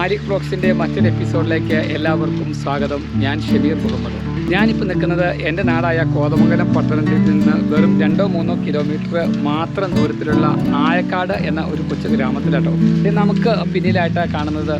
മാലിക് ബ്ലോഗ്സിന്റെ മറ്റൊരു എപ്പിസോഡിലേക്ക് എല്ലാവർക്കും സ്വാഗതം. ഞാൻ ഷബീർ മുഹമ്മദ്. ഞാനിപ്പോൾ നിൽക്കുന്നത് എന്റെ നാടായ കോതമംഗലം പട്ടണത്തിൽ നിന്ന് വെറും രണ്ടോ മൂന്നോ കിലോമീറ്റർ മാത്രം ദൂരത്തിലുള്ള ആയക്കാട് എന്ന ഒരു കൊച്ചു ഗ്രാമത്തിലാട്ടോ. ഇത് നമുക്ക് പിന്നിലായിട്ട് കാണുന്നത്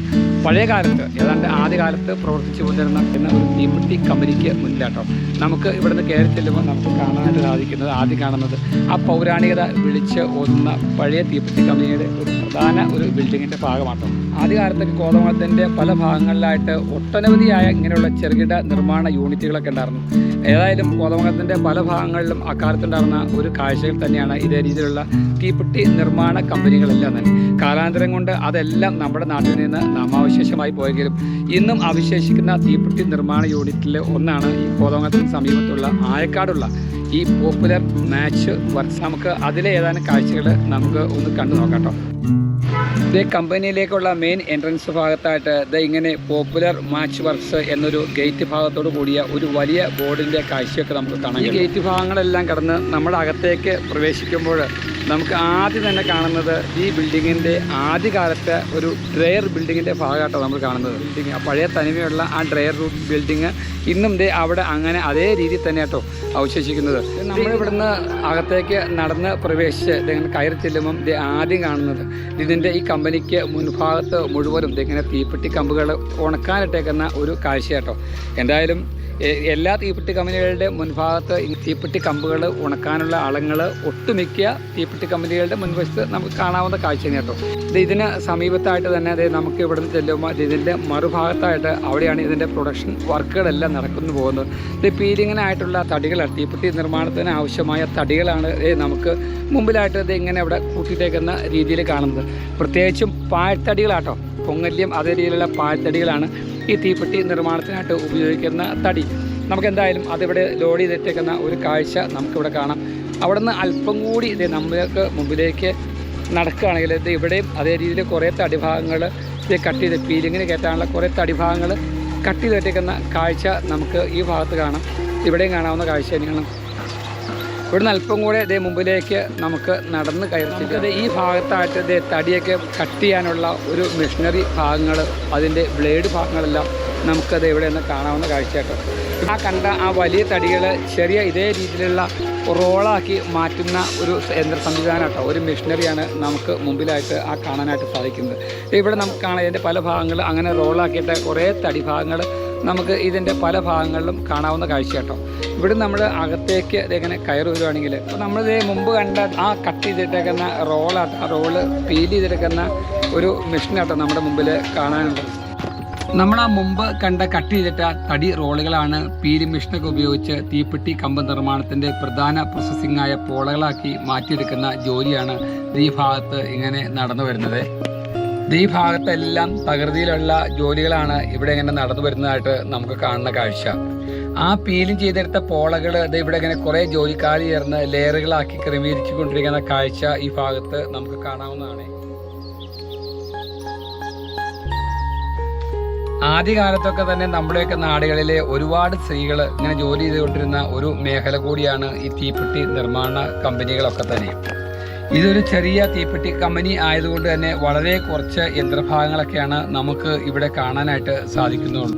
പഴയ കാലത്ത് ഏതാണ്ട് ആദ്യകാലത്ത് പ്രവർത്തിച്ചു കൊണ്ടിരുന്ന എന്ന ഒരു തീപ്പെട്ടി കമ്പനിക്ക് മുന്നിലാട്ടോ. നമുക്ക് ഇവിടുന്ന് കയറി ചെല്ലുമ്പോൾ നമുക്ക് കാണാനായിട്ട് സാധിക്കുന്നത് ആദ്യം കാണുന്നത് ആ പൗരാണികത വിളിച്ച് ഓതുന്ന പഴയ തീപ്പെട്ടി കമ്പനിയുടെ ഒരു പ്രധാന ഒരു ബിൽഡിങ്ങിന്റെ ഭാഗമാട്ടോ. ആദ്യകാലത്തൊക്കെ കോതമംഗലത്തിന്റെ പല ഭാഗങ്ങളിലായിട്ട് ഒട്ടനവധിയായ ഇങ്ങനെയുള്ള ചെറുകിട നിർമ്മാണ യൂണിറ്റുകളൊക്കെ ഉണ്ടായിരുന്നു. ഏതായാലും കോതമംഗലത്തിന്റെ പല ഭാഗങ്ങളിലും അക്കാലത്തുണ്ടായിരുന്ന ഒരു കാഴ്ചകൾ തന്നെയാണ് ഇതേ രീതിയിലുള്ള തീപ്പെട്ടി നിർമ്മാണ കമ്പനികളെല്ലാം തന്നെ. കാലാന്തരം കൊണ്ട് അതെല്ലാം നമ്മുടെ നാട്ടിൽ നിന്ന് നാമാവശേഷമായി പോയെങ്കിലും ഇന്നും അവശേഷിക്കുന്ന തീപ്പെട്ടി നിർമ്മാണ യൂണിറ്റിൽ ഒന്നാണ് ഈ കോതമംഗലത്തിന് സമീപത്തുള്ള ആയക്കാടുള്ള ഈ പോപ്പുലർ മാച്ച് വർക്ക്സ് നമുക്ക് അതിലെ ഏതാനും കാഴ്ചകൾ നമുക്ക് ഒന്ന് കണ്ടു നോക്കാം കേട്ടോ. ഇതേ കമ്പനിയിലേക്കുള്ള മെയിൻ എൻട്രൻസ് ഭാഗത്തായിട്ട് ഇത് ഇങ്ങനെ പോപ്പുലർ മാച്ച് വർക്ക്സ് എന്നൊരു ഗേറ്റ് ഭാഗത്തോട് കൂടിയ ഒരു വലിയ ബോർഡിന്റെ കാഴ്ചയൊക്കെ നമുക്ക് കാണാം ഈ ഗേറ്റ് ഭാഗങ്ങളെല്ലാം കടന്ന് നമ്മുടെ അകത്തേക്ക് പ്രവേശിക്കുമ്പോൾ നമുക്ക് ആദ്യം തന്നെ കാണുന്നത് ഈ ബിൽഡിങ്ങിന്റെ ആദ്യകാലത്തെ ഒരു ഡ്രയർ ബിൽഡിങ്ങിന്റെ ഭാഗമായിട്ടാണ് നമ്മൾ കാണുന്നത്. ബിൽഡിങ് പഴയ തനിമയുള്ള ആ ഡ്രയർ ബിൽഡിങ് ഇന്നും ദേ അവിടെ അങ്ങനെ അതേ രീതിയിൽ തന്നെ കേട്ടോ അവശേഷിക്കുന്നത്. നമ്മളിവിടുന്ന് അകത്തേക്ക് നടന്ന് പ്രവേശിച്ച് ഇതെങ്ങനെ കയറി ചെല്ലുമ്പം ഇത് ആദ്യം കാണുന്നത് ഇതിന്റെ ഈ കമ്പനിക്ക് മുൻഭാഗത്ത് മുഴുവനും ഇതിങ്ങനെ തീപ്പെട്ടി കമ്പുകൾ ഉണക്കാനിട്ടേക്കുന്ന ഒരു കാഴ്ച കേട്ടോ എന്തായാലും എല്ലാ തീപ്പെട്ടി കമ്പനികളുടെ മുൻഭാഗത്ത് തീപ്പെട്ടി കമ്പുകൾ ഉണക്കാനുള്ള അളങ്ങൾ ഒട്ടുമിക്ക തീപ്പെട്ടി കമ്പനികളുടെ മുൻവശത്ത് നമുക്ക് കാണാവുന്ന കാഴ്ച തന്നെ കേട്ടോ. ഇത് ഇതിന് സമീപത്തായിട്ട് തന്നെ അതായത് നമുക്ക് ഇവിടുന്ന് ചെല്ലുമ്പോൾ ഇത് ഇതിന്റെ മറുഭാഗത്തായിട്ട് അവിടെയാണ് ഇതിന്റെ പ്രൊഡക്ഷൻ വർക്കുകളെല്ലാം നടക്കുന്നു പോകുന്നത്. ഇത് പീലിങ്ങിനായിട്ടുള്ള തടികളാണ് തീപ്പെട്ടി നിർമ്മാണത്തിന് ആവശ്യമായ തടികളാണ് നമുക്ക് മുമ്പിലായിട്ട് ഇത് ഇങ്ങനെ ഇവിടെ കൂട്ടിയിട്ടേക്കുന്ന രീതിയിൽ കാണുന്നത്. പ്രത്യേകിച്ചും പാഴ്ത്തടികളാട്ടോ. പൊങ്ങല്യം അതേ രീതിയിലുള്ള പാഴ്ത്തടികളാണ് ഈ തീപ്പെട്ടി നിർമ്മാണത്തിനായിട്ട് ഉപയോഗിക്കുന്ന തടി. നമുക്ക് എന്തായാലും അതിവിടെ ലോഡ് ചെയ്തിട്ടേക്കുന്ന ഒരു കാഴ്ച നമുക്കിവിടെ കാണാം. അവിടെ നിന്ന് അല്പം കൂടി ഇത് നമ്മൾക്ക് മുമ്പിലേക്ക് നടക്കുകയാണെങ്കിൽ ഇത് ഇവിടെയും അതേ രീതിയിൽ കുറേ തടിഭാഗങ്ങൾ ഇത് കട്ട് ചെയ്ത് പീലിങ്ങിന് കയറ്റാനുള്ള കുറേ തടിഭാഗങ്ങൾ കട്ട് ചെയ്തിട്ടേക്കുന്ന കാഴ്ച നമുക്ക് ഈ ഭാഗത്ത് കാണാം. ഇവിടെയും കാണാവുന്ന കാഴ്ച തന്നെയാണ്. ഇവിടുന്ന് അല്പം കൂടെ ഇതേ മുമ്പിലേക്ക് നമുക്ക് നടന്ന് കയറി ഈ ഭാഗത്തായിട്ട് ഇതേ തടിയൊക്കെ കട്ട് ചെയ്യാനുള്ള ഒരു മെഷീനറി ഭാഗങ്ങൾ അതിന്റെ ബ്ലേഡ് ഭാഗങ്ങളെല്ലാം നമുക്കത് എവിടെ നിന്ന് കാണാവുന്ന കാഴ്ചയായിട്ടുണ്ട് ആ കണ്ട ആ വലിയ തടികൾ ചെറിയ ഇതേ രീതിയിലുള്ള റോളാക്കി മാറ്റുന്ന ഒരു യന്ത്ര സംവിധാനമാട്ടോ ഒരു മെഷീനറിയാണ് നമുക്ക് മുമ്പിലായിട്ട് ആ കാണാനായിട്ട് സാധിക്കുന്നത്. ഇവിടെ നമുക്ക് കാണാം ഇതിന്റെ പല ഭാഗങ്ങൾ അങ്ങനെ റോളാക്കിയിട്ട് കുറേ തടി ഭാഗങ്ങൾ നമുക്ക് ഇതിന്റെ പല ഭാഗങ്ങളിലും കാണാവുന്ന കാഴ്ച കേട്ടോ. ഇവിടെ നമ്മൾ അകത്തേക്ക് ഇതെങ്ങനെ കയറി വരുവാണെങ്കിൽ ഇപ്പോൾ നമ്മളിത് മുമ്പ് കണ്ട ആ കട്ട് ചെയ്തിട്ടേക്കുന്ന ആ റോൾ പീൽ ചെയ്തെടുക്കുന്ന ഒരു മെഷീനാട്ടോ നമ്മുടെ മുമ്പിൽ കാണാനുണ്ട് നമ്മൾ ആ മുമ്പ് കണ്ട കട്ട് ചെയ്തിട്ട തടി റോളുകളാണ് പീലി മെഷീനൊക്കെ ഉപയോഗിച്ച് തീപ്പെട്ടി കമ്പ് നിർമ്മാണത്തിന്റെ പ്രധാന പ്രോസസ്സിംഗ് ആയ പോളകളാക്കി മാറ്റിയെടുക്കുന്ന ജോലിയാണ് ഈ ഭാഗത്ത് ഇങ്ങനെ നടന്നു വരുന്നത്. ഇത് ഈ ഭാഗത്തെല്ലാം തകൃതിയിലുള്ള ജോലികളാണ് ഇവിടെ ഇങ്ങനെ നടന്നു വരുന്നതായിട്ട് നമുക്ക് കാണുന്ന കാഴ്ച. ആ പീലും ചെയ്തെടുത്ത പോളകൾ ഇത് ഇവിടെ ഇങ്ങനെ കുറേ ജോലിക്കാർ ചേർന്ന് ലെയറുകളാക്കി ക്രമീകരിച്ചു കൊണ്ടിരിക്കുന്ന കാഴ്ച ഈ ഭാഗത്ത് നമുക്ക് കാണാവുന്നതാണ്. ആദ്യകാലത്തൊക്കെ തന്നെ നമ്മുടെയൊക്കെ നാടുകളിലെ ഒരുപാട് സ്ത്രീകൾ ഇങ്ങനെ ജോലി ചെയ്തുകൊണ്ടിരുന്ന ഒരു മേഖല കൂടിയാണ് ഈ തീപ്പെട്ടി നിർമ്മാണ കമ്പനികളൊക്കെ തന്നെ. ഇതൊരു ചെറിയ തീപ്പെട്ടി കമ്പനി ആയതുകൊണ്ട് തന്നെ വളരെ കുറച്ച് യന്ത്രഭാഗങ്ങളൊക്കെയാണ് നമുക്ക് ഇവിടെ കാണാനായിട്ട് സാധിക്കുന്നുള്ളൂ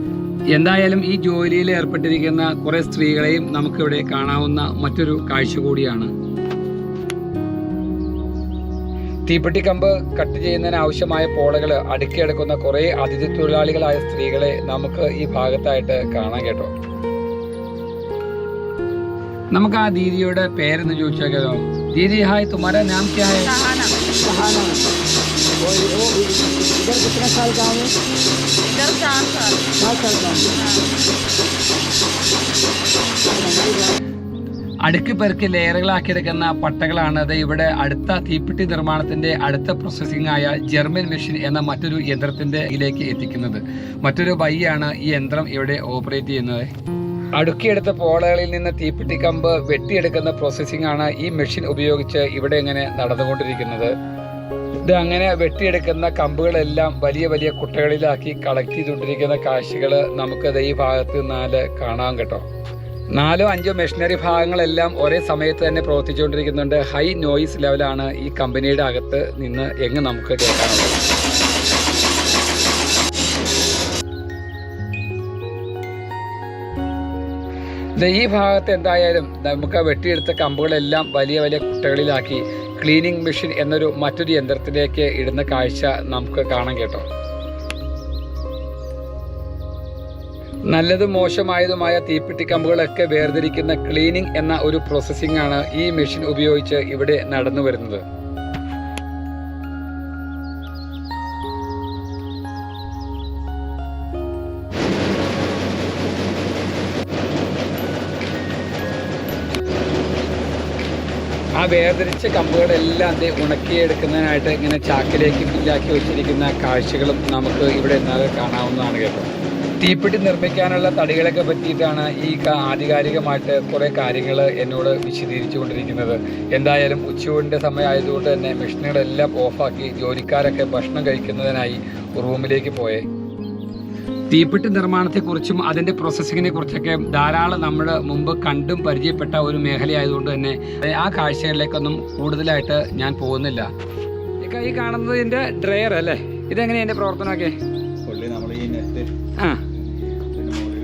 എന്തായാലും ഈ ജോലിയിൽ ഏർപ്പെട്ടിരിക്കുന്ന കുറെ സ്ത്രീകളെയും നമുക്കിവിടെ കാണാവുന്ന മറ്റൊരു കാഴ്ച കൂടിയാണ്. തീപ്പെട്ടി കമ്പ് കട്ട് ചെയ്യുന്നതിന് ആവശ്യമായ പോളകൾ അടുക്കിയെടുക്കുന്ന കുറേ അതിഥി തൊഴിലാളികളായ സ്ത്രീകളെ നമുക്ക് ഈ ഭാഗത്തായിട്ട് കാണാൻ കേട്ടോ. നമുക്ക് ആ ദീദിയുടെ പേരെന്ന് ചോദിച്ചാൽ दीदी हाय तुम्हारा नाम क्या है सहाना सहाना और ये- वो इधर कितने साल का है इधर चार साल चार साल का അടുക്ക് പെറുക്കി ലെയറുകളാക്കിയെടുക്കുന്ന പട്ടകളാണ് അത് ഇവിടെ അടുത്ത തീപ്പെട്ടി നിർമ്മാണത്തിന്റെ അടുത്ത പ്രോസസ്സിംഗ് ആയ ജർമ്മൻ മെഷീൻ എന്ന മറ്റൊരു യന്ത്രത്തിന്റെ ഇതിലേക്ക് എത്തിക്കുന്നത് മറ്റൊരു ബൈയാണ് ഈ യന്ത്രം ഇവിടെ ഓപ്പറേറ്റ് ചെയ്യുന്നത് അടുക്കിയെടുത്ത പോളകളിൽ നിന്ന് തീപ്പെട്ടി കമ്പ് വെട്ടിയെടുക്കുന്ന പ്രോസസ്സിംഗ് ആണ് ഈ മെഷീൻ ഉപയോഗിച്ച് ഇവിടെ ഇങ്ങനെ നടന്നുകൊണ്ടിരിക്കുന്നത്. ഇത് അങ്ങനെ വെട്ടിയെടുക്കുന്ന കമ്പുകളെല്ലാം വലിയ വലിയ കുട്ടകളിലാക്കി കളക്ട് ചെയ്തുകൊണ്ടിരിക്കുന്ന കാഴ്ചകൾ നമുക്ക് ഈ ഭാഗത്ത് നാല് കാണാം കേട്ടോ. നാലോ അഞ്ചോ മെഷീനറി ഭാഗങ്ങളെല്ലാം ഒരേ സമയത്ത് തന്നെ പ്രവർത്തിച്ചുകൊണ്ടിരിക്കുന്നുണ്ട്. ഹൈ നോയിസ് ലെവലാണ് ഈ കമ്പനിയുടെ അകത്ത് നിന്ന് എങ്ങ് നമുക്ക് കേൾക്കാനുള്ളത്. ഈ ഭാഗത്ത് എന്തായാലും നമുക്ക് വെട്ടിയെടുത്ത കമ്പുകളെല്ലാം വലിയ വലിയ കുട്ടകളിലാക്കി ക്ലീനിങ് മെഷീൻ എന്നൊരു മറ്റൊരു യന്ത്രത്തിലേക്ക് ഇടുന്ന കാഴ്ച നമുക്ക് കാണാം കേട്ടോ. നല്ലതും മോശമായതുമായ തീപ്പെട്ടി കമ്പുകളൊക്കെ വേർതിരിക്കുന്ന ക്ലീനിങ് എന്ന ഒരു പ്രോസസ്സിംഗ് ആണ് ഈ മെഷീൻ ഉപയോഗിച്ച് ഇവിടെ നടന്നു വരുന്നത്. വേർതിരിച്ച കമ്പുകളെല്ലാം അത് ഉണക്കിയെടുക്കുന്നതിനായിട്ട് ഇങ്ങനെ ചാക്കിലേക്ക് ഫില്ലാക്കി വെച്ചിരിക്കുന്ന കാഴ്ചകളും നമുക്ക് ഇവിടെ നിന്നാൽ കാണാവുന്നതാണ് കേട്ടോ. തീപ്പെട്ടി നിർമ്മിക്കാനുള്ള തടികളൊക്കെ പറ്റിയിട്ടാണ് ഈ ആധികാരികമായിട്ട് കുറേ കാര്യങ്ങൾ എന്നോട് വിശദീകരിച്ചു കൊണ്ടിരിക്കുന്നത് എന്തായാലും ഉച്ചയൂടിന്റെ സമയമായതുകൊണ്ട് തന്നെ മെഷീനുകളെല്ലാം ഓഫാക്കി ജോലിക്കാരൊക്കെ ഭക്ഷണം കഴിക്കുന്നതിനായി റൂമിലേക്ക് പോയേ. തീപ്പെട്ടി നിർമ്മാണത്തെക്കുറിച്ചും അതിന്റെ പ്രോസസ്സിങ്ങിനെ കുറിച്ചൊക്കെ ധാരാളം നമ്മൾ മുമ്പ് കണ്ടും പരിചയപ്പെട്ട ഒരു മേഖലയായതുകൊണ്ട് തന്നെ ആ കാഴ്ചകളിലേക്കൊന്നും കൂടുതലായിട്ട് ഞാൻ പോകുന്നില്ല. ഈ കാണുന്നത് ഇതിന്റെ ഡ്രയർ അല്ലേ? ഇതെങ്ങനെയാണ് എന്റെ പ്രവർത്തനമൊക്കെ? ആ.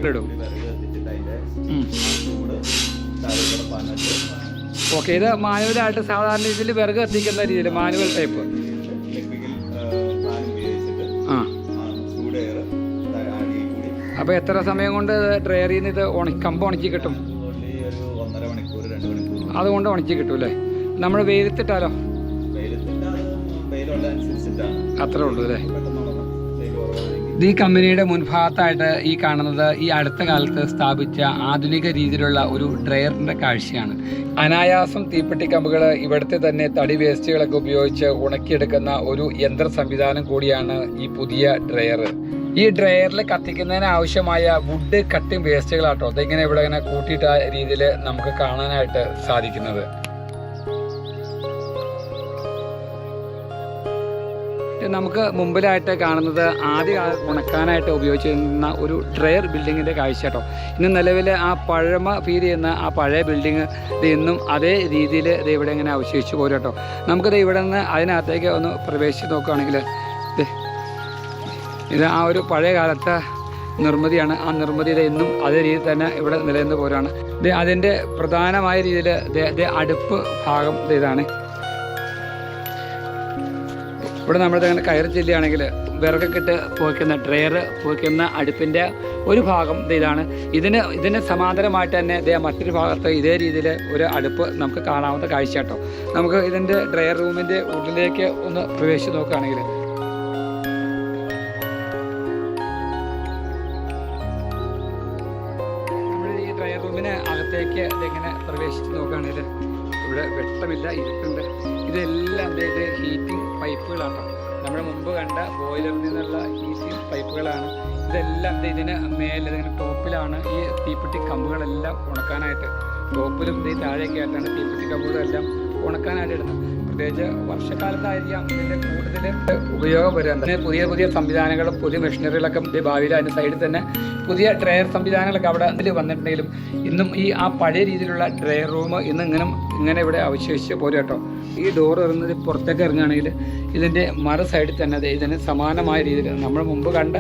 ഇടും. ഓക്കെ ഇത് മാനുവലായിട്ട് സാധാരണ രീതിയിൽ വിറക് കത്തിക്കുന്ന രീതിയിൽ മാനുവൽ ടൈപ്പ് അപ്പോൾ എത്ര സമയം കൊണ്ട് ഡ്രയറിൽ നിന്ന് ഇത് ഉണ കമ്പ് ഉണക്കി കിട്ടും? അതുകൊണ്ട് ഉണക്കി കിട്ടും അല്ലേ? നമ്മൾ വെയിലത്തിട്ടാലോ? അത്രേ ഉള്ളൂ അല്ലേ? ഈ കമ്പനിയുടെ മുൻഭാഗത്തായിട്ട് ഈ കാണുന്നത് ഈ അടുത്ത കാലത്ത് സ്ഥാപിച്ച ആധുനിക രീതിയിലുള്ള ഒരു ഡ്രയറിന്റെ കാഴ്ചയാണ്. അനായാസം തീപ്പെട്ടി കമ്പുകൾ ഇവിടുത്തെ തന്നെ തടി വേസ്റ്റുകളൊക്കെ ഉപയോഗിച്ച് ഉണക്കിയെടുക്കുന്ന ഒരു യന്ത്ര സംവിധാനം കൂടിയാണ് ഈ പുതിയ ഡ്രയർ ഈ ഡ്രയറിൽ കത്തിക്കുന്നതിന് ആവശ്യമായ വുഡ് കട്ടിംഗ് വേസ്റ്റുകളാട്ടോ അതിങ്ങനെ ഇവിടെ ഇങ്ങനെ കൂട്ടിയിട്ട രീതിയിൽ നമുക്ക് കാണാനായിട്ട് സാധിക്കുന്നത്. നമുക്ക് മുമ്പിലായിട്ട് കാണുന്നത് ആദ്യ ഉണക്കാനായിട്ട് ഉപയോഗിച്ചിരുന്ന ഒരു ഡ്രയർ ബിൽഡിങ്ങിന്റെ കാഴ്ച കേട്ടോ. ഇന്ന് നിലവിൽ ആ പഴമ ഫീൽ ചെയ്യുന്ന ആ പഴയ ബിൽഡിങ് ഇന്നും അതേ രീതിയിൽ ഇത് ഇവിടെ ഇങ്ങനെ അവശേഷിച്ച് പോരും കേട്ടോ നമുക്കിത് ഇവിടെ നിന്ന് അതിനകത്തേക്ക് ഒന്ന് പ്രവേശിച്ച് നോക്കുകയാണെങ്കിൽ ഇത് ആ ഒരു പഴയ കാലത്തെ നിർമ്മിതിയാണ്. ആ നിർമ്മിതി ഇത് ഇന്നും അതേ രീതിയിൽ തന്നെ ഇവിടെ നിലനിന്ന് പോരാണ്. ഇത് അതിന്റെ പ്രധാനമായ രീതിയിൽ അടുപ്പ് ഭാഗം ഇത് ഇതാണ്. ഇവിടെ നമ്മൾ അങ്ങനെ കയറി ചെല്ലുകയാണെങ്കിൽ വിറകൊക്കെ പോയിക്കുന്ന ഡ്രയർ പോയിക്കുന്ന അടുപ്പിന്റെ ഒരു ഭാഗം ഇതാണ്. ഇതിന് ഇതിന് സമാന്തരമായിട്ട് തന്നെ ഇതേ മറ്റൊരു ഭാഗത്ത് ഇതേ രീതിയിൽ ഒരു അടുപ്പ് നമുക്ക് കാണാവുന്ന കാഴ്ച കേട്ടോ. നമുക്ക് ഇതിന്റെ ഡ്രയർ റൂമിന്റെ ഉള്ളിലേക്ക് ഒന്ന് പ്രവേശിച്ച് നോക്കുകയാണെങ്കിൽ വെട്ടമില്ല ഇരിപ്പുണ്ട് ഇതെല്ലാം ഇത് ഹീറ്റിംഗ് പൈപ്പുകളാണ് നമ്മുടെ മുമ്പ് കണ്ട ബോയിലറിൽ നിന്നുള്ള ഹീറ്റിംഗ് പൈപ്പുകളാണ് ഇതെല്ലാം ഇതിന് മേലെ ഇതിന് ടോപ്പിലാണ് ഈ തീപ്പെട്ടി കമ്പുകളെല്ലാം ഉണക്കാനായിട്ട്. ടോപ്പിലും ദേ താഴെയൊക്കെ ആയിട്ടാണ് തീപ്പെട്ടി കമ്പുകളെല്ലാം ഉണക്കാനായിട്ട് ഇടുന്നത്. പ്രത്യേകിച്ച് വർഷക്കാലത്തായിരിക്കാം. ഇതിന്റെ കൂടുതൽ ഉപയോഗം പിന്നെ പുതിയ പുതിയ സംവിധാനങ്ങളും പുതിയ മെഷീനറികളൊക്കെ ഭാവിയിൽ അതിന്റെ സൈഡിൽ തന്നെ പുതിയ ഡ്രയർ സംവിധാനങ്ങളൊക്കെ അവിടെ അതിൽ വന്നിട്ടുണ്ടെങ്കിലും ഇന്നും ഈ ആ പഴയ രീതിയിലുള്ള ഡ്രയർ റൂം ഇന്ന് ഇങ്ങനെ ഇങ്ങനെ ഇവിടെ അവശേഷിച്ച് പോരും കേട്ടോ. ഈ ഡോർ ഇറങ്ങുന്നത് പുറത്തേക്ക് ഇറങ്ങുകയാണെങ്കിൽ ഇതിന്റെ മറു സൈഡിൽ തന്നെ ഇതിന് സമാനമായ രീതിയിൽ നമ്മൾ മുമ്പ് കണ്ട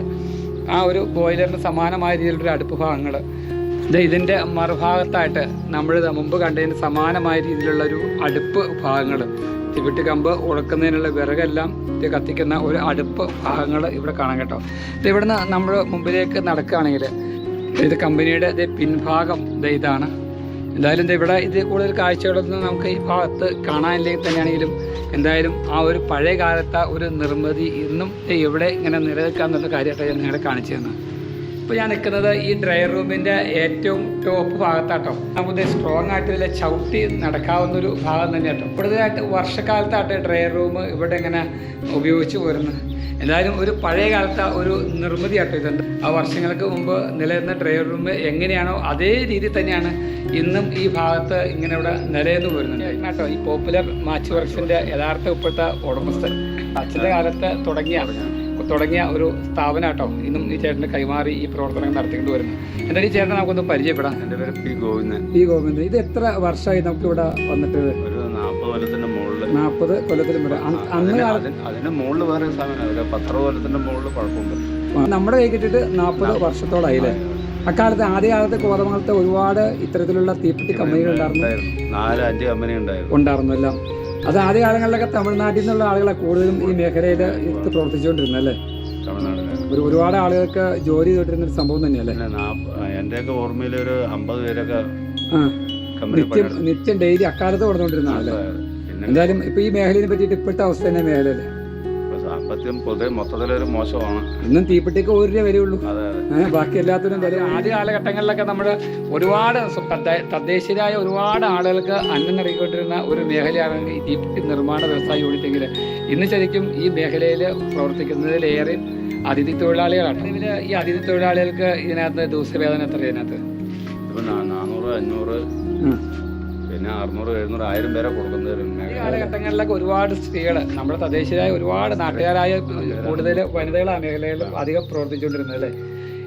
ആ ഒരു ബോയിലറിന് സമാനമായ രീതിയിലുള്ള അടുപ്പ് ഭാഗങ്ങൾ ഇത് ഇതിന്റെ മറുഭാഗത്തായിട്ട് നമ്മൾ മുമ്പ് കണ്ടതിന് സമാനമായ രീതിയിലുള്ള ഒരു അടുപ്പ് ഭാഗങ്ങൾ തിവിട്ട് കമ്പ് ഉണക്കുന്നതിനുള്ള വിറകെല്ലാം ഇത് കത്തിക്കുന്ന ഒരു അടുപ്പ് ഭാഗങ്ങൾ ഇവിടെ കാണാം കേട്ടോ. ഇത് ഇവിടുന്ന് നമ്മൾ മുമ്പിലേക്ക് നടക്കുകയാണെങ്കിൽ ഇത് കമ്പനിയുടെ ഇത് പിൻഭാഗം ഇത് ഇതാണ്. എന്തായാലും ഇവിടെ ഇത് കൂടുതൽ കാഴ്ചകളൊന്നും നമുക്ക് ഈ ഭാഗത്ത് കാണാനില്ലെങ്കിൽ തന്നെയാണെങ്കിലും എന്തായാലും ആ ഒരു പഴയ കാലത്തെ ഒരു നിർമ്മിതി ഇന്നും ഇവിടെ ഇങ്ങനെ നിലനിൽക്കാന്നുള്ള കാര്യമായിട്ട് ഞാൻ നിങ്ങളെ കാണിച്ചു തന്നത് ഇപ്പോൾ ഞാൻ നിൽക്കുന്നത് ഈ ഡ്രയർ റൂമിന്റെ ഏറ്റവും ടോപ്പ് ഭാഗത്താട്ടോ. നമുക്ക് സ്ട്രോങ് ആയിട്ട് ഇതിലെ ചവിട്ടി നടക്കാവുന്ന ഒരു ഭാഗം തന്നെ കേട്ടോ. കൂടുതലായിട്ട് വർഷക്കാലത്തായിട്ട് ഡ്രയർ റൂം ഇവിടെ ഇങ്ങനെ ഉപയോഗിച്ച് പോരുന്നത് എന്തായാലും ഒരു പഴയ കാലത്തെ ഒരു നിർമ്മിതി ആട്ടോ ഇതുണ്ട്. ആ വർഷങ്ങൾക്ക് മുമ്പ് നിലനിന്ന ഡ്രയർ റൂം എങ്ങനെയാണോ അതേ രീതി തന്നെയാണ് ഇന്നും ഈ ഭാഗത്ത് ഇങ്ങനെ ഇവിടെ നിലനിന്ന് പോരുന്നത് കേട്ടോ ഈ പോപ്പുലർ മാച്ച് വർക്സിന്റെ യഥാർത്ഥ ഇപ്പോഴത്തെ ഉടമസ്ഥൻ. അച്ഛന്റെ കാലത്ത് തുടങ്ങിയ തുടങ്ങിയ ഒരു സ്ഥാപനം കേട്ടോ ഇന്നും ഈ ചേട്ടന് കൈമാറി ഈ പ്രവർത്തനങ്ങൾ നടത്തിക്കൊണ്ട് വരുന്നത്. എന്തായാലും ഈ ചേട്ടനെ നമുക്കൊന്ന് പരിചയപ്പെടാം. എന്റെ പേര് പി ഗോവിന്ദൻ. പി ഗോവിന്ദൻ. ഇത് എത്ര വർഷമായി നമുക്ക് ഇവിടെ വന്നിട്ട്? ഒരു നാൽപ്പത് കൊല്ലത്തിന്റെ മുകളിൽ. നാൽപ്പത് കൊല്ലത്തിലും വരെ അന്ന് അതിന് മുകളിൽ വേറെ മുകളിൽ കുഴപ്പമുണ്ട് നമ്മുടെ കൈ കിട്ടിയിട്ട് നാൽപ്പത് വർഷത്തോളായി അല്ലേ അക്കാലത്ത് ആദ്യകാലത്ത് കോതമംഗലത്തെ ഒരുപാട് ഇത്തരത്തിലുള്ള തീപ്പെട്ടി കമ്പനികൾ ഉണ്ടായിരുന്നു. ഉണ്ടായിരുന്നു. നാല് അഞ്ച് കമ്പനി ഉണ്ടായിരുന്നു. ഉണ്ടായിരുന്നു എല്ലാം അത് ആദ്യ കാലങ്ങളിലൊക്കെ തമിഴ്നാട്ടിൽ നിന്നുള്ള ആളുകളെ കൂടുതലും ഈ മേഖലയിൽ പ്രവർത്തിച്ചുകൊണ്ടിരുന്നത് അല്ലേ? ഒരു ഒരുപാട് ആളുകൾക്ക് ജോലി ചെയ്തിരുന്ന ഒരു സംഭവം തന്നെയല്ലേ? എന്റെയൊക്കെ ഓർമ്മയിൽ ഒരു അമ്പത് പേരൊക്കെ നിത്യം നിത്യം ഡെയിലി അക്കാലത്ത് കൊടുത്തോണ്ടിരുന്ന ആളല്ലേ എന്തായാലും ഇപ്പൊ ഈ മേഖലയെ പറ്റിയിട്ട് ഇപ്പോഴത്തെ അവസ്ഥ തന്നെ മേഖലയിൽ. ഇപ്പൊ പൊതുവെ മൊത്തത്തിലൊരു മോശമാണ്. ഇന്നും തീപ്പെട്ടിക്ക് ഒരു രൂപ വരെയുള്ളൂ അതെ അതെ. ബാക്കി എല്ലാത്തിനും വില ആദ്യ കാലഘട്ടങ്ങളിലൊക്കെ നമ്മൾ ഒരുപാട് തദ്ദേശീയരായ ഒരുപാട് ആളുകൾക്ക് അന്നം നൽകിക്കൊണ്ടിരുന്ന ഒരു മേഖലയാണ് ഈ തീപ്പെട്ടി നിർമ്മാണ വ്യവസായ യൂണിറ്റെങ്കിൽ ഇന്ന് ശരിക്കും ഈ മേഖലയിൽ പ്രവർത്തിക്കുന്നതിലേറെ അതിഥി തൊഴിലാളികളാണ്. ഇതിൽ ഈ അതിഥി തൊഴിലാളികൾക്ക് ഇതിനകത്ത് ദിവസവേദന എത്ര ഇതിനകത്ത്? ഇപ്പൊ നാനൂറ് അഞ്ഞൂറ്. പിന്നെ അറുന്നൂറ് എഴുന്നൂറ് ആയിരം പേരെ കൊടുക്കുന്നത് ഈ കാലഘട്ടങ്ങളിലൊക്കെ ഒരുപാട് സ്ത്രീകൾ നമ്മുടെ തദ്ദേശീയരായ ഒരുപാട് നാട്ടുകാരായ കൂടുതൽ വനിതകൾ ആ മേഖലയിൽ അധികം പ്രവർത്തിച്ചുകൊണ്ടിരുന്നത് അല്ലേ?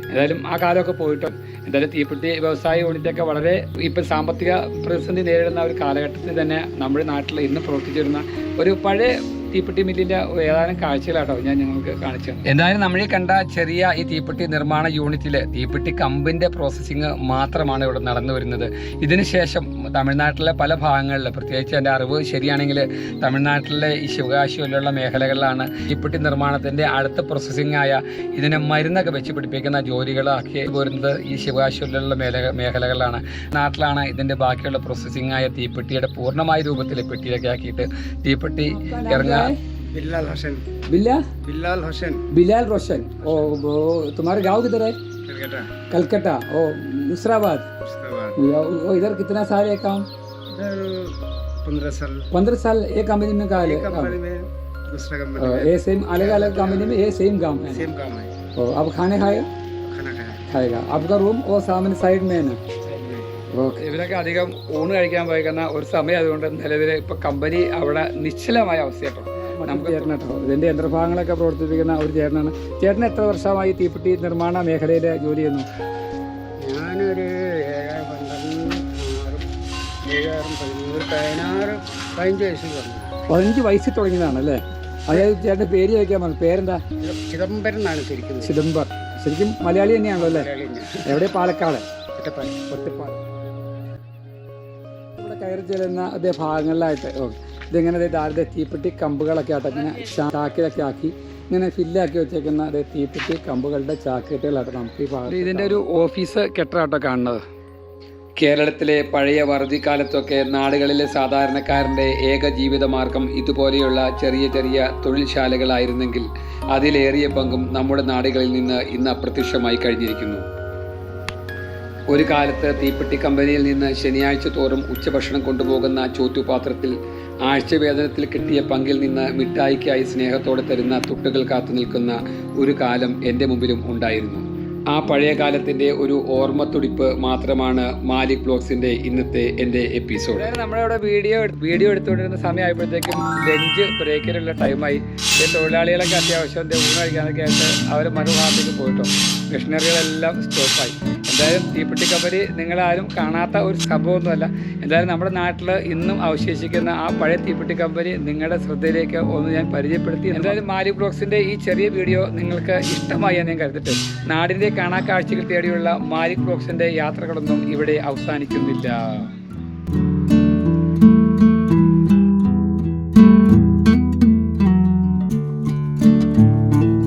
എന്തായാലും ആ കാലമൊക്കെ പോയിട്ടും എന്തായാലും തീപ്പെട്ടി വ്യവസായ യൂണിറ്റൊക്കെ വളരെ ഇപ്പം സാമ്പത്തിക പ്രതിസന്ധി നേരിടുന്ന ഒരു കാലഘട്ടത്തിൽ തന്നെ നമ്മുടെ നാട്ടിൽ ഇന്ന് പ്രവർത്തിച്ചിരുന്ന ഒരു പഴയ തീപ്പെട്ടി മില്ലിന്റെ ഏതാനും കാഴ്ചകളാട്ടോ ഞാൻ ഞങ്ങൾക്ക് കാണിച്ചു എന്തായാലും നമ്മൾ കണ്ട ചെറിയ ഈ തീപ്പെട്ടി നിർമ്മാണ യൂണിറ്റിൽ തീപ്പെട്ടി കമ്പിന്റെ പ്രോസസ്സിങ് മാത്രമാണ് ഇവിടെ നടന്നു വരുന്നത്. ഇതിനുശേഷം തമിഴ്നാട്ടിലെ പല ഭാഗങ്ങളിൽ പ്രത്യേകിച്ച് എന്റെ അറിവ് ശരിയാണെങ്കിൽ തമിഴ്നാട്ടിലെ ഈ ശിവകാശി പോലുള്ള മേഖലകളിലാണ് തീപ്പെട്ടി നിർമ്മാണത്തിന്റെ അടുത്ത പ്രോസസ്സിംഗ് ആയ ഇതിനെ മരുന്നൊക്കെ വെച്ച് പിടിപ്പിക്കുന്ന ജോലികളാക്കി വരുന്നത് ഈ ശിവകാശി പോലുള്ള മേഖലകളിലാണ്. നാട്ടിലാണ് ഇതിന്റെ ബാക്കിയുള്ള പ്രോസസ്സിംഗ് ആയ തീപ്പെട്ടിയുടെ പൂർണമായ രൂപത്തിൽ പെട്ടിയൊക്കെ ആക്കിയിട്ട് തീപ്പെട്ടി ഇറങ്ങാൻ बिल्लाल हसन बिल्ला बिल्लाल हसन बिलाल रोशन ओ वो तुम्हारा गांव किधर है कलकत्ता कलकत्ता ओ मुसराबाद मुस्ताबाद वो वो इधर कितना साल है काम इधर पंद्रह साल पंद्रह साल एक कंपनी में का एक कंपनी में दूसरा कंपनी में ये सेम अलग अलग कंपनी में ये सेम काम है सेम काम है ओ अब खाने खाएगा खाना खाया खाएगा आपका रूम वो सामने साइड में है ना ഓക്കെ ഇവരൊക്കെ അധികം ഊണ് കഴിക്കാൻ പോയിക്കുന്ന ഒരു സമയം അതുകൊണ്ട് നിലവിൽ ഇപ്പൊ കമ്പനി അവിടെ നിശ്ചലമായ അവസ്ഥയാട്ടോ നമുക്ക് ഇതിന്റെ യന്ത്രഭാഗങ്ങളൊക്കെ പ്രവർത്തിപ്പിക്കുന്ന ഒരു ചേട്ടനാണ്. ചേട്ടൻ എത്ര വർഷമായി തീപ്പെട്ടി നിർമ്മാണ മേഖലയിലെ ജോലി ചെയ്യുന്നു? ഞാനൊരു പന്ത്രണ്ട് പതിനഞ്ച് വയസ്സിൽ തുടങ്ങിയതാണ് അല്ലേ അതായത് ചേട്ടന്റെ പേര് ചോദിക്കാൻ പറഞ്ഞു. പേരെന്താ? ചിദംബരം എന്നാണ് ശരിക്കും ചിദംബർ ശരിക്കും മലയാളി തന്നെയാണല്ലോ അല്ലേ? എവിടെ? പാലക്കാട്. ഒറ്റപ്പാലം. ഒറ്റപ്പാലം. ഇവിടെ കയറി ചെല്ലുന്ന അതേ ഭാഗങ്ങളിലായിട്ട്. ഓ, ഇതിങ്ങനെ ദാരിദ്ര്യ തീപ്പെട്ടി കമ്പുകളൊക്കെ ആയിട്ട് ഇങ്ങനെ ചാക്കിലൊക്കെ ആക്കി ഇങ്ങനെ ഫില്ലാക്കി വെച്ചേക്കുന്ന അതേ തീപ്പെട്ടി കമ്പുകളുടെ ചാക്കുകെട്ടുകളായിട്ട് നമുക്ക് ഈ ഇതിന്റെ ഒരു ഓഫീസ് കെട്ടറാട്ടോ കാണുന്നത്. കേരളത്തിലെ പഴയ വറുതിക്കാലത്തൊക്കെ നാടുകളിലെ സാധാരണക്കാരന്റെ ഏക ജീവിതമാർഗം ഇതുപോലെയുള്ള ചെറിയ ചെറിയ തൊഴിൽശാലകളായിരുന്നെങ്കിൽ അതിലേറിയ പങ്കും നമ്മുടെ നാടുകളിൽ നിന്ന് ഇന്ന് അപ്രത്യക്ഷമായി കഴിഞ്ഞിരിക്കുന്നു. ഒരു കാലത്ത് തീപ്പെട്ടി കമ്പനിയിൽ നിന്ന് ശനിയാഴ്ച തോറും ഉച്ചഭക്ഷണം കൊണ്ടുപോകുന്ന ചോറ്റുപാത്രത്തിൽ ആഴ്ചവേതനത്തിൽ കിട്ടിയ പങ്കിൽ നിന്ന് മിഠായിക്കായി സ്നേഹത്തോടെ തരുന്ന തുട്ടുകൾ കാത്തു നിൽക്കുന്ന ഒരു കാലം എന്റെ മുമ്പിലും ഉണ്ടായിരുന്നു. ആ പഴയ കാലത്തിന്റെ ഒരു ഓർമ്മത്തുടിപ്പ് മാത്രമാണ് മാലിക് ബ്ലോഗ്സിന്റെ ഇന്നത്തെ എന്റെ എപ്പിസോഡ്. നമ്മളിവിടെ വീഡിയോ വീഡിയോ എടുത്തുകൊണ്ടിരുന്ന സമയമായപ്പോഴത്തേക്കും ലഞ്ച് ബ്രേക്കിനുള്ള ടൈമായി. തൊഴിലാളികളൊക്കെ അത്യാവശ്യം ഊണ് കഴിക്കാനൊക്കെ ആയിട്ട് അവർ മറുഭാഗത്തേക്ക് പോയിട്ടോ. മെഷീനറികളെല്ലാം സ്റ്റോപ്പായി. എന്തായാലും തീപ്പെട്ടി കബരി നിങ്ങളാരും കാണാത്ത ഒരു സംഭവമൊന്നുമല്ല. എന്തായാലും നമ്മുടെ നാട്ടിൽ ഇന്നും അവശേഷിക്കുന്ന ആ പഴയ തീപ്പെട്ടി കമ്പനി നിങ്ങളുടെ ശ്രദ്ധയിലേക്ക് ഒന്ന് ഞാൻ പരിചയപ്പെടുത്തി. എന്തായാലും മാലി ബ്ലോഗ്സിന്റെ ഈ ചെറിയ വീഡിയോ നിങ്ങൾക്ക് ഇഷ്ടമായി എന്ന് ഞാൻ കരുതിട്ട്. നാടിന്റെ കാണാക്കാഴ്ചകൾ തേടിയുള്ള മാലി ബ്ലോഗ്സിന്റെ യാത്രകളൊന്നും ഇവിടെ അവസാനിക്കുന്നില്ല.